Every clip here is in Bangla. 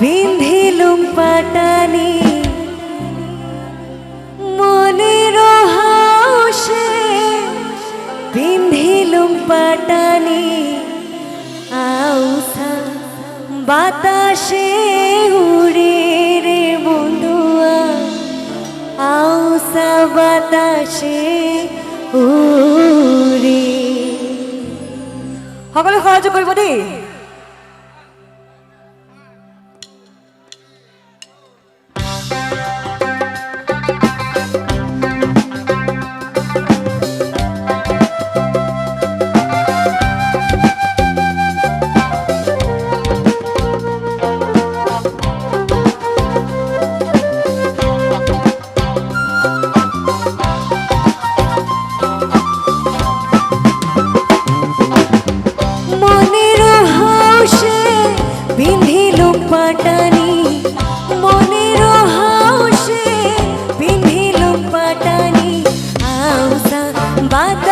পিন্ধিলুম পাটানি, মনের হাসে পিন্ধিলুম পাটানি, আউসা বাতাসে উড়ে রে বন্ধুয়া, আউসা বাতাসে উড়ে। সকলে সহযোগ কৰিব দেই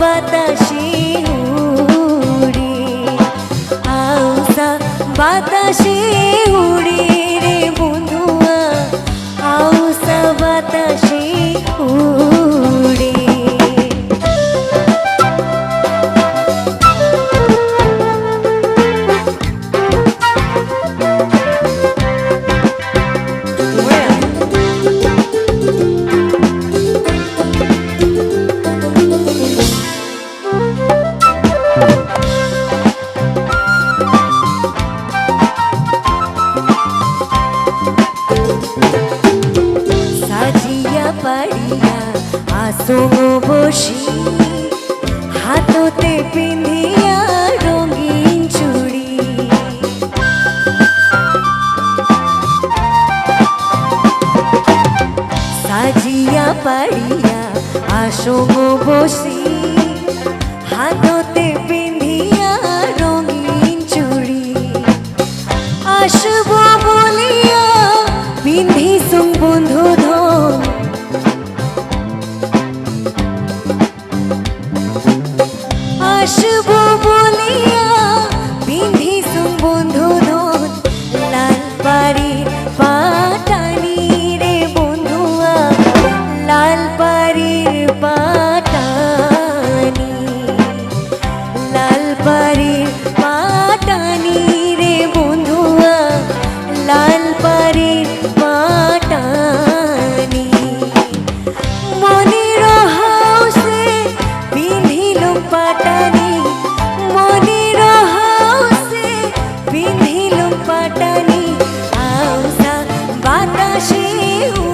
বাতাসে উড়ে। আউসা বাতাসে সাজিয়া পাড়িয়া আসম বসি। হাততে পিঁধিয়া রঙিন চুড়ি। সাজিয়া পাড়িয়া আসম বসি। হাততে you.